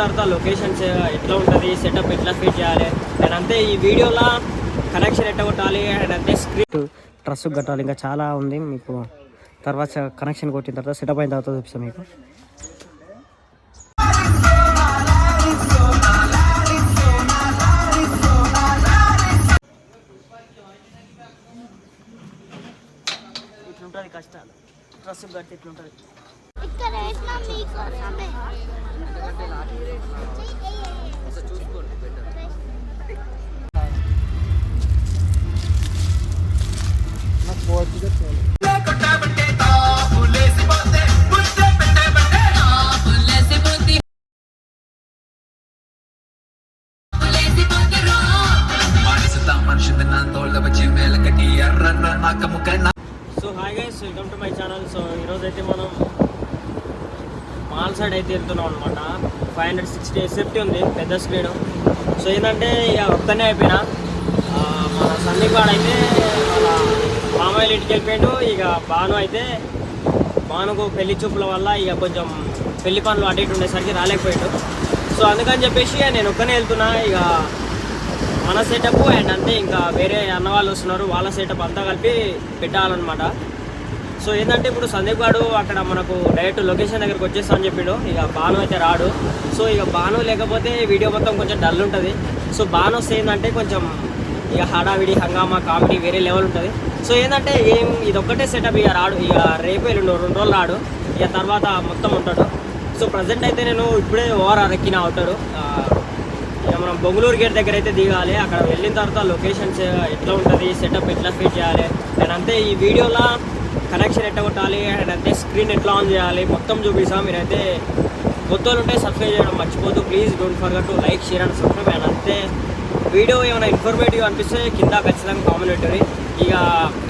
తర్వాత లొకేషన్స్ ఎట్లా ఉంటుంది సెటప్ ఎట్లా ఫిట్ చేయాలి అండ్ అంతే ఈ వీడియోలో కనెక్షన్ ఎట్లా కొట్టాలి అండ్ అంతే స్క్రిప్ట్ ట్రస్ కట్టాలి. ఇంకా చాలా ఉంది. మీకు తర్వాత కనెక్షన్ కొట్టిన తర్వాత సెటప్ అయిన తర్వాత చూపిస్తాను మీకు. ఇట్లుంటుంది కష్టాలు. ట్రస్ కట్టి ఇట్లుంటుంది. ఇక్కడ వేసినా మీకోసమే చూసుకోండి బెటర్ నాకు పోవచ్చుగా చూడండి so hi guys welcome to my channel so ఈరోజైతే మనం మాల్ సైడ్ అయితే వెళ్తున్నాం అనమాట ఫైవ్ హండ్రెడ్ సిక్స్టీ సేఫ్టీ ఉంది పెద్ద స్క్రీన్ సో ఏంటంటే ఇక ఒక్కనే అయిపోయినా. మన సందీప్ గాడు అయితే వాళ్ళ మామయ్య ఇంటికి వెళ్ళిపోయాడు. ఇక భాను అయితే భానుకు పెళ్ళి చూపుల వల్ల ఇక కొంచెం పెళ్ళి పనులు అటు ఇటు ఉండేసరికి రాలేకపోయాడు. సో అందుకని చెప్పేసి నేను ఒక్కనే వెళ్తున్నా. ఇక మన సెటప్ అండ్ అంతే ఇంకా వేరే అన్న వాళ్ళు వస్తున్నారు. వాళ్ళ సెటప్ అంతా కలిపి పెట్టాలన్నమాట. సో ఏంటంటే ఇప్పుడు సందీప్ గాడు అక్కడ మనకు డైరెక్ట్ లొకేషన్ దగ్గరకు వచ్చేస్తా అని చెప్పిండు. ఇక బాను అయితే రాడు. సో ఇక బాను లేకపోతే వీడియో మొత్తం కొంచెం డల్ ఉంటుంది. సో బాను వస్తే ఏంటంటే కొంచెం ఇక హడావిడి హంగామా కామెడీ వేరే లెవెల్ ఉంటుంది. సో ఏంటంటే ఏం ఇదొక్కటే సెటప్ ఇక రాడు. ఇక రేపు ఎల్లుండు రెండు రోజులు రాడు. ఇక తర్వాత మొత్తం ఉంటాడు. సో ప్రజెంట్ అయితే నేను ఇప్పుడే ఓవర్ ఎక్కిన అవుతాడు. ఇక మనం బొంగళూరు గేట్ దగ్గర అయితే దిగాలి. అక్కడ వెళ్ళిన తర్వాత లొకేషన్స్ ఎట్లా ఉంటుంది సెటప్ ఎట్లా ఫిట్ చేయాలి. నేను అంతే ఈ వీడియోలో కనెక్షన్ ఎట్లా కొట్టాలి అండ్ అయితే స్క్రీన్ ఎట్లా ఆన్ చేయాలి మొత్తం చూపిస్తాం. మీరైతే కొత్త ఉంటే సబ్స్క్రైబ్ చేయడం మర్చిపోదు please don't forget to like share and subscribe and అంతే వీడియో ఏమైనా ఇన్ఫర్మేటివ్ అనిపిస్తే కింద ఖచ్చితంగా కామెంట్ పెట్టండి. ఇక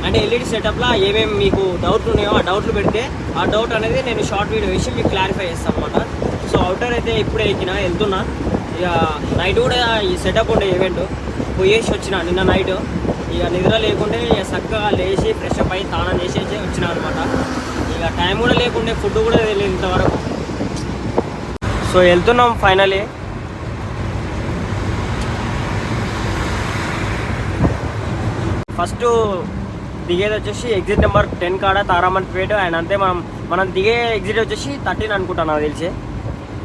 అంటే ఎల్ఈడి సెటప్లో ఏమేమి మీకు డౌట్లు ఉన్నాయో ఆ డౌట్లు పెడితే ఆ డౌట్ అనేది నేను షార్ట్ వీడియో వేసి మీకు క్లారిఫై చేస్తాను అనమాట సో అవుటర్ అయితే ఇప్పుడే ఎక్కిన వెళ్తున్నా. ఇక నైట్ కూడా ఈ సెటప్ ఉండే ఈవెంట్ పోయేసి వచ్చిన నిన్న నైట్ ఇక నిద్ర లేకుంటే ఇక చక్కగా లేచి ఫ్రెష్ అప్ అయి తానం చేసేసి వచ్చినాం అనమాట ఇక టైం కూడా లేకుండే ఫుడ్ కూడా తెలియదు ఇంతవరకు. సో వెళ్తున్నాం ఫైనలీ ఫస్ట్ దిగేది వచ్చేసి ఎగ్జిట్ నెంబర్ టెన్ కాడ తారామణిపేట అండ్ అంతే మనం మనం దిగే ఎగ్జిట్ వచ్చేసి థర్టీన్ అనుకుంటాను నాకు తెలిసి.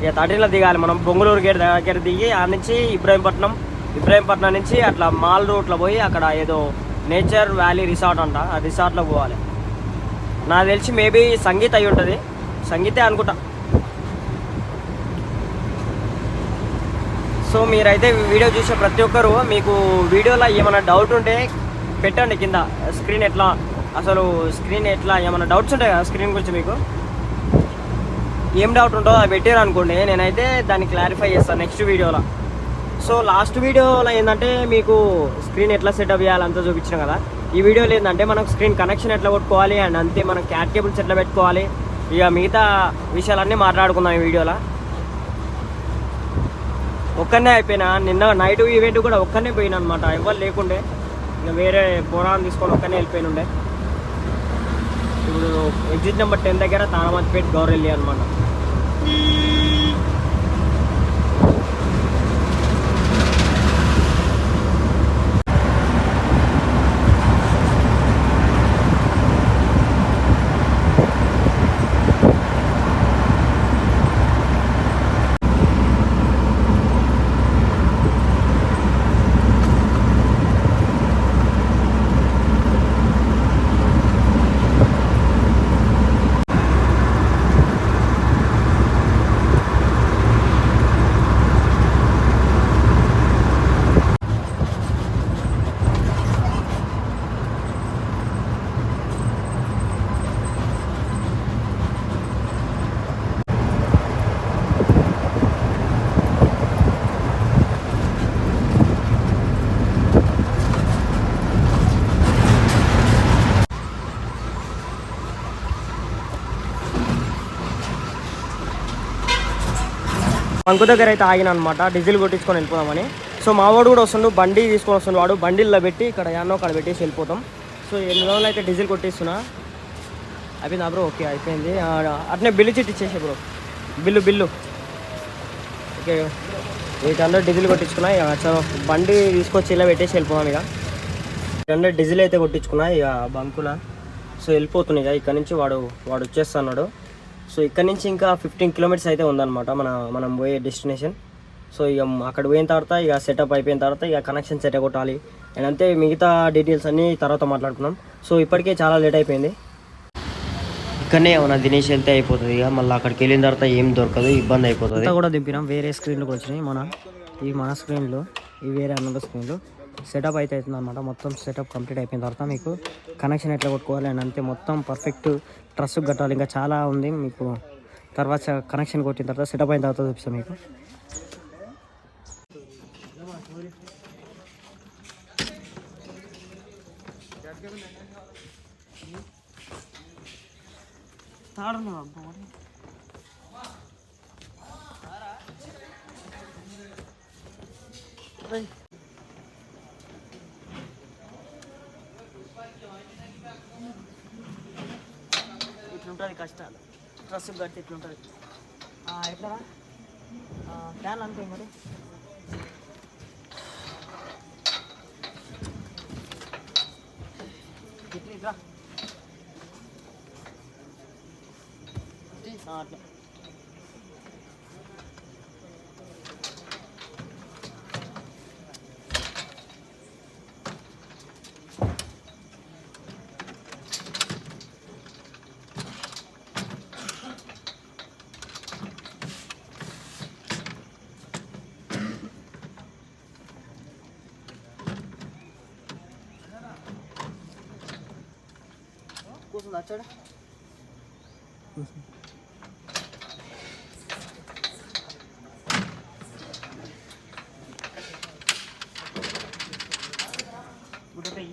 ఇక థర్టీన్లో దిగాలి మనం. బొంగళూరు గేట్ దగ్గర దిగి ఆ నుంచి ఇబ్రాహీంపట్నం ఇబ్రాహీంపట్నం నుంచి అట్లా మాల్ రూట్లో పోయి అక్కడ ఏదో నేచర్ వ్యాలీ రిసార్ట్ అంట ఆ రిసార్ట్లో పోవాలి. నాకు తెలిసి మేబీ సంగీత్ అయి ఉంటుంది. సంగీతే అనుకుంటా. సో మీరైతే వీడియో చూసే ప్రతి ఒక్కరు మీకు వీడియోలో ఏమైనా డౌట్ ఉంటే పెట్టండి కింద. స్క్రీన్ ఎట్లా అసలు స్క్రీన్ ఎట్లా ఏమైనా డౌట్స్ ఉంటాయి కదా స్క్రీన్ గురించి మీకు? ఏం డౌట్ ఉంటుందో అది పెట్టారు అనుకోండి. నేనైతే దాన్ని క్లారిఫై చేస్తాను నెక్స్ట్ వీడియోలో. సో లాస్ట్ వీడియోలో ఏంటంటే మీకు స్క్రీన్ ఎట్లా సెటప్ చేయాలంతా చూపించిన కదా. ఈ వీడియోలో ఏంటంటే మనకు స్క్రీన్ కనెక్షన్ ఎట్లా కొట్టుకోవాలి అండ్ అంతే మనం క్యాట్ కేబుల్స్ ఎట్లా పెట్టుకోవాలి. ఇక మిగతా విషయాలన్నీ మాట్లాడుకుందాం ఈ వీడియోలో. ఒక్కనే అయిపోయినా నిన్న నైట్ ఈవెంట్ కూడా ఒక్కనే పోయినా అనమాట ఎవరు లేకుండే. ఇంకా వేరే పోరాన్ని తీసుకొని ఒక్కనే వెళ్ళిపోయిన ఉండే ఇప్పుడు ఎగ్జిట్ నెంబర్ టెన్ దగ్గర తానమతిపేట గౌరెల్లి అనమాట బంకు దగ్గర అయితే ఆగిన అనమాట డీజిల్ కొట్టించుకొని వెళ్ళిపోదామని. సో మా వాడు కూడా వస్తుండు బండి తీసుకొని వస్తుండు వాడు. బండిల్లో పెట్టి ఇక్కడ యాన్నో అక్కడ పెట్టేసి వెళ్ళిపోతాం. సో ఎన్ని రోజులు అయితే డీజిల్ కొట్టిస్తున్నా? అయిపోయిందా బ్రో? ఓకే అయిపోయింది. అట్నే బిల్లు చిట్టి ఇచ్చేసే bro. Bill bill. Okay. Eight hundred diesel కొట్టించుకున్నా. ఇక సో బండి తీసుకొచ్చి ఇలా పెట్టేసి వెళ్ళిపోదాం ఇక. ఎయిట్ హండ్రెడ్ డీజిల్ అయితే కొట్టించుకున్నా ఇక బంకుల సో వెళ్ళిపోతున్నాయి ఇక. ఇక్కడ నుంచి వాడు వాడు వచ్చేస్తున్నాడు. సో ఇక్కడ నుంచి ఇంకా ఫిఫ్టీన్ కిలోమీటర్స్ అయితే ఉందన్నమాట మన మనం పోయే డెస్టినేషన్ సో ఇక అక్కడ పోయిన తర్వాత ఇక సెటప్ అయిపోయిన తర్వాత ఇక కనెక్షన్ సెట్ కొట్టాలి. అండ్ అంతే మిగతా డీటెయిల్స్ అన్నీ తర్వాత మాట్లాడుకున్నాం సో ఇప్పటికే చాలా లేట్ అయిపోయింది. ఇక్కడనే ఏమన్నా దినేష్ వెళ్తే అయిపోతుంది ఇక. మళ్ళీ అక్కడికి వెళ్ళిన తర్వాత ఏం దొరకదు ఇబ్బంది అయిపోతుంది. కూడా దింపినాం. వేరే స్క్రీన్లోకి వచ్చినాయి మన ఈ మన స్క్రీన్లో ఈ వేరే అన్నద స్క్రీన్లో సెటప్ అయితే అవుతుంది అనమాట మొత్తం సెటప్ కంప్లీట్ అయిపోయిన తర్వాత మీకు కనెక్షన్ ఎట్లా కొట్టుకోవాలి అని అంతే మొత్తం పర్ఫెక్ట్ ట్రస్ కట్టాలి. ఇంకా చాలా ఉంది. మీకు తర్వాత కనెక్షన్ కొట్టిన తర్వాత సెటప్ అయిన తర్వాత చూపిస్తాం మీకు. ఇట్లుంటుంది కష్టాలు. డ్రెస్ కట్టి ఇట్లుంటుంది ఎట్లా ఫ్యాన్ అంతే మరి. ఇట్లా ఇట్లా ఆ, అట్లా కూర్చుంది వచ్చాడు గుడ్డపై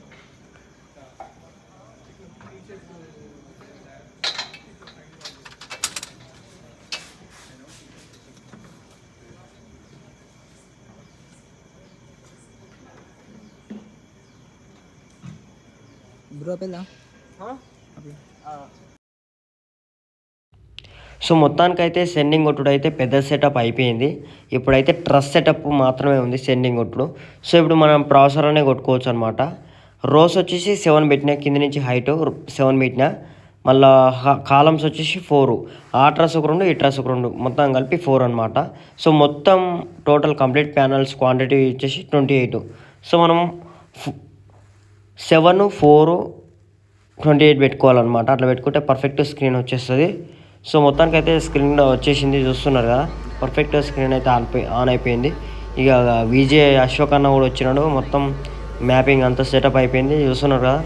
సో మొత్తానికైతే సెండింగ్ కొట్టుడు అయితే పెద్ద సెటప్ అయిపోయింది. ఇప్పుడైతే ట్రస్ సెటప్ మాత్రమే ఉంది సెండింగ్ కొట్టుడు సో ఇప్పుడు మనం ప్రాసెసర్ అనే కొట్టుకోవచ్చు అనమాట రోస్ వచ్చేసి సెవెన్ పెట్టినా కింద నుంచి హైట్ సెవెన్ పెట్టినా మళ్ళా కాలమ్స్ వచ్చేసి ఫోర్ ఆ ట్రస్ ఒక రెండు ఈ ట్రస్ ఒక రెండు మొత్తం కలిపి ఫోర్ అనమాట సో మొత్తం టోటల్ కంప్లీట్ ప్యానల్స్ క్వాంటిటీ వచ్చేసి ట్వంటీ ఎయిట్ సో మనం సెవెన్ ఫోర్ ట్వంటీ ఎయిట్ పెట్టుకోవాలన్నమాట. అట్లా పెట్టుకుంటే పర్ఫెక్ట్ స్క్రీన్ వచ్చేస్తుంది. సో మొత్తానికి అయితే స్క్రీన్ వచ్చేసింది చూస్తున్నారు కదా. పర్ఫెక్ట్ స్క్రీన్ అయితే ఆన్ ఆన్ అయిపోయింది. ఇక విజే అశోక్ అన్న కూడా వచ్చినాడు. మొత్తం మ్యాపింగ్ అంతా సెటప్ అయిపోయింది. చూస్తున్నారు కదా.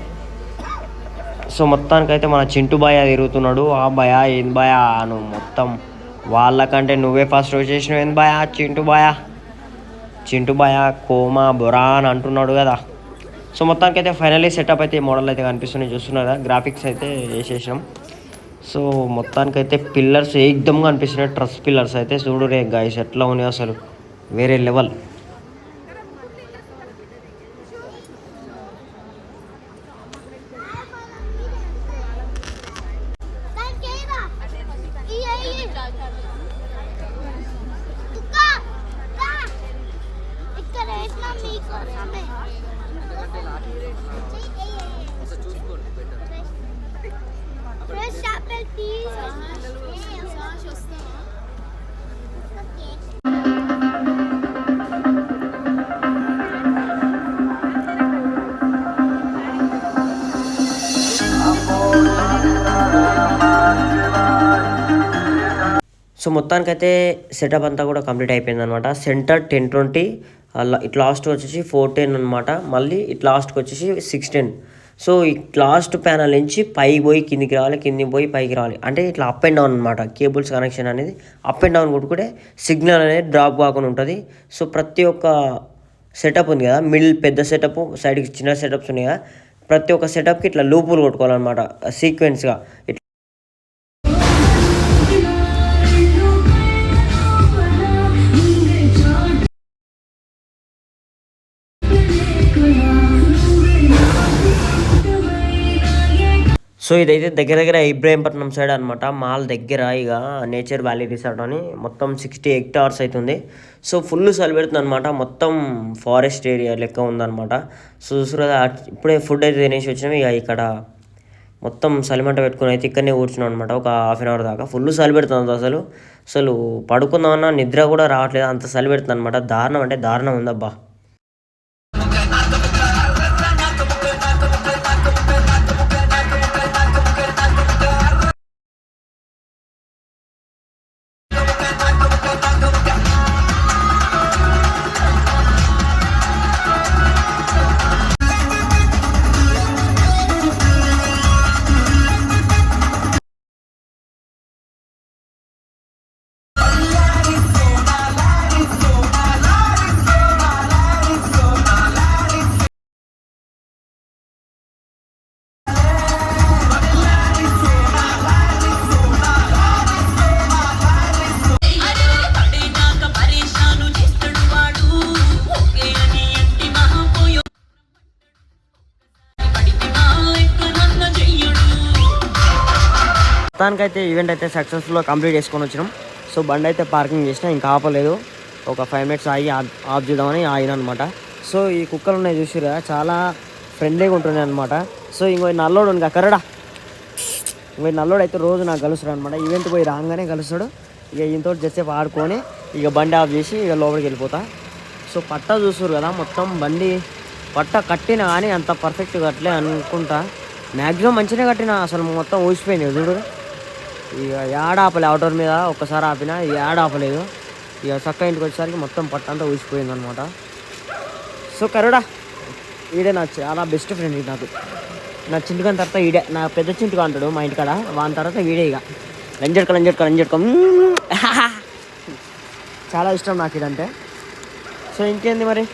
సో మొత్తానికైతే మన చింటు బాయ్ తిరుగుతున్నాడు. ఆ భయ ఏం భయ అను మొత్తం. వాళ్ళకంటే నువ్వే ఫస్ట్ వచ్చేసినావు ఏం భయ చింటు బాయా? చింటు బాయ కోమా బొరా అని అంటున్నాడు కదా. సో మొత్తానికి అయితే ఫైనలీ సెటప్ అయితే ఈ మోడల్ అయితే కనిపిస్తున్నాయి. చూస్తున్నారా? గ్రాఫిక్స్ అయితే వేసేసినాం సో మొత్తానికి అయితే పిల్లర్స్ ఏకదమ్గా అనిపిస్తున్నాయి ట్రస్ పిల్లర్స్ అయితే చూడు రే గాయస్ ఎట్లా ఉన్నాయి అసలు? వేరే లెవెల్ సో మొత్తానికైతే సెటప్ అంతా కూడా కంప్లీట్ అయిపోయింది అనమాట centre ten twenty it last వచ్చేసి ఫోర్ టెన్ అనమాట మళ్ళీ ఇట్ లాస్ట్కి వచ్చేసి సిక్స్ టెన్ సో ఈ లాస్ట్ ప్యానల్ నుంచి పైకి పోయి కిందికి రావాలి కిందికి పోయి పైకి రావాలి. అంటే ఇట్లా అప్ అండ్ డౌన్ అనమాట కేబుల్స్ కనెక్షన్ అనేది అప్ అండ్ డౌన్ కొట్టుకుంటే సిగ్నల్ అనేది డ్రాప్ కాకుండా ఉంటుంది. సో ప్రతి ఒక్క సెటప్ ఉంది కదా మిడిల్ పెద్ద సెటప్ సైడ్కి చిన్న సెటప్స్ ఉన్నాయి కదా. ప్రతి ఒక్క సెటప్కి ఇట్లా లూపులు కొట్టుకోవాలన్నమాట సీక్వెన్స్గా ఇట్లా సో ఇదైతే దగ్గర దగ్గర ఇబ్రాహీంపట్నం సైడ్ అనమాట మాల్ దగ్గర ఇక నేచర్ వ్యాలీ రిసార్ట్ అని మొత్తం సిక్స్టీ హెక్టార్స్ అవుతుంది సో ఫుల్ చలి పెడుతుంది అనమాట మొత్తం ఫారెస్ట్ ఏరియా లెక్క ఉందన్నమాట. సో చూసారు కదా ఇప్పుడే ఫుడ్ అయితే తినేసి వచ్చినాం. ఇక ఇక్కడ మొత్తం సలిమంట పెట్టుకుని అయితే ఇక్కడనే కూర్చున్నాం అనమాట ఒక హాఫ్ అన్ అవర్ దాకా. ఫుల్ సలి పెడుతుంది అసలు. అసలు పడుకుందామన్నా నిద్ర కూడా రావట్లేదు. అంత సలి పెడుతుంది అనమాట దారుణం అంటే దారుణం ఉందబ్బా. మొత్తానికైతే ఈవెంట్ అయితే సక్సెస్ఫుల్గా కంప్లీట్ చేసుకొని వచ్చినాం. సో బండి అయితే పార్కింగ్ చేసినా ఇంకా ఆపలేదు. ఒక ఫైవ్ మినిట్స్ ఆగి ఆఫ్ ఆఫ్ చేద్దామని ఆగిన అనమాట సో ఈ కుక్కలు ఉన్నాయి చూసిరా చాలా ఫ్రెండ్లీగా ఉంటున్నాయి అనమాట సో ఇంకో నల్లోడు ఇంకా కరడా ఇంకో నల్లోడు అయితే రోజు నాకు కలుస్తాడు అనమాట ఈవెంట్ పోయి రాగానే కలుస్తాడు. ఇక ఈయనతో జసేపు ఆడుకొని ఇక బండి ఆఫ్ చేసి ఇక లోపలికి వెళ్ళిపోతా. సో పట్ట చూసారు కదా మొత్తం బండి పట్ట కట్టిన కానీ అంత పర్ఫెక్ట్ కట్టలే అనుకుంటా. మ్యాక్సిమం మంచిగా కట్టిన అసలు మొత్తం ఊసిపోయింది చూడు. ఇక యాడ ఆపలే అవుటర్ మీద ఒక్కసారి ఆపిన ఇక యాడ ఆపలేదు ఇక చక్క ఇంటికి వచ్చేసరికి మొత్తం పట్టంతా ఊసిపోయింది అనమాట సో కరుడా ఈడే నా చాలా బెస్ట్ ఫ్రెండ్ ఇది నాకు. నా చింటుకని తర్వాత ఈడే నా పెద్ద చింటుగా అంటాడు మా ఇంటికాడ వాని తర్వాత వీడే ఇక. లంజడ్క లంజడ్క లంజడ్క. చాలా ఇష్టం నాకు ఇదంటే. సో ఇంకేంది మరి?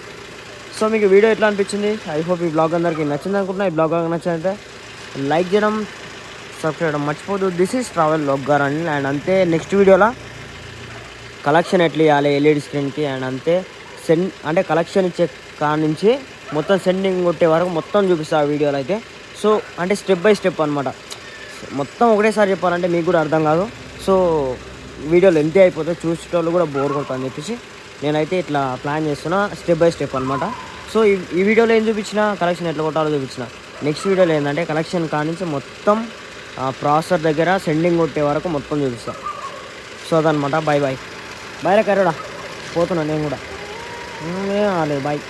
సో మీకు వీడియో ఎట్లా అనిపించింది? ఐ హోప్ ఈ బ్లాగ్ అందరికి నచ్చింది అనుకుంటున్నా. ఈ బ్లాగ్ నచ్చిందంటే లైక్ చేయడం సబ్స్క్రైబ్ చేయడం మర్చిపోదు. దిస్ ఈస్ ట్రావెల్ బ్లాగ్ గారు అని. అండ్ అంతే నెక్స్ట్ వీడియోలో కలెక్షన్ ఎట్లా ఇవ్వాలి ఎల్ఈడి స్క్రీన్కి అండ్ అంతే సెండ్ అంటే కలెక్షన్ ఇచ్చే కాడ నుంచి మొత్తం సెండింగ్ కొట్టే వరకు మొత్తం చూపిస్తా ఆ వీడియోలో అయితే. సో అంటే స్టెప్ బై స్టెప్ అనమాట మొత్తం ఒకటేసారి చెప్పాలంటే మీకు కూడా అర్థం కాదు. సో వీడియోలు ఎంతే అయిపోతే చూసేటోళ్ళు కూడా బోర్ కొడతాను చెప్పేసి నేనైతే ఇట్లా ప్లాన్ చేస్తున్నా స్టెప్ బై స్టెప్ అనమాట సో ఈ ఈ వీడియోలో ఏం చూపించిన కలెక్షన్ ఎట్లా కొట్టాలో చూపించిన. నెక్స్ట్ వీడియోలో ఏంటంటే కలెక్షన్ కానించి మొత్తం ప్రాసెసర్ దగ్గర సెండింగ్ కొట్టే వరకు మొత్తం చూపిస్తాను సో అదనమాట బాయ్ బాయ్ బాయ్ రా. కరోడా పోతున్నా నేను కూడా. ఏం రాలేదు బాయ్